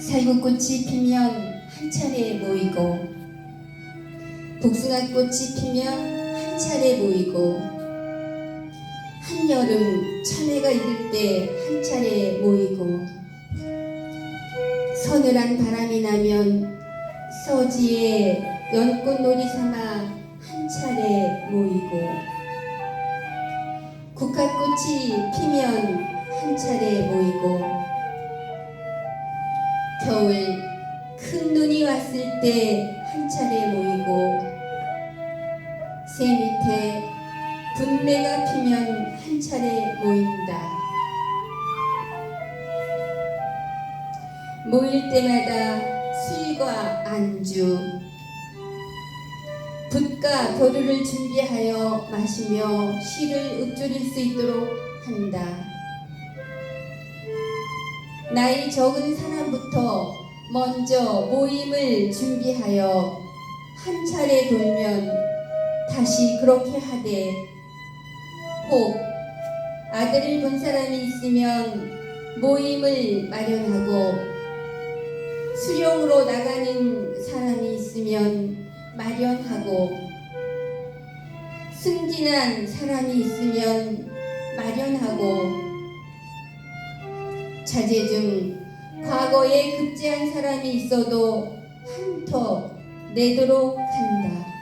살구꽃이 피면 한 차례 모이고 복숭아꽃이 피면 한 차례 모이고 한여름 천해가 익을 때 한 차례 모이고 서늘한 바람이 나면 서지에 연꽃놀이 삼아 한 차례 모이고 국화꽃이 피면 한 차례 모이고 겨울 큰 눈이 왔을 때 한 차례 모이고 새 밑에 분매가 피면 한 차례 모인다. 모일 때마다 술과 안주, 붓과 도루를 준비하여 마시며 시를 읊조릴 수 있도록 나이 적은 사람부터 먼저 모임을 준비하여 한 차례 돌면 다시 그렇게 하되 혹 아들을 본 사람이 있으면 모임을 마련하고 수령으로 나가는 사람이 있으면 마련하고 승진한 사람이 있으면 마련하고 자제 중 과거에 급제한 사람이 있어도 한터 내도록 한다.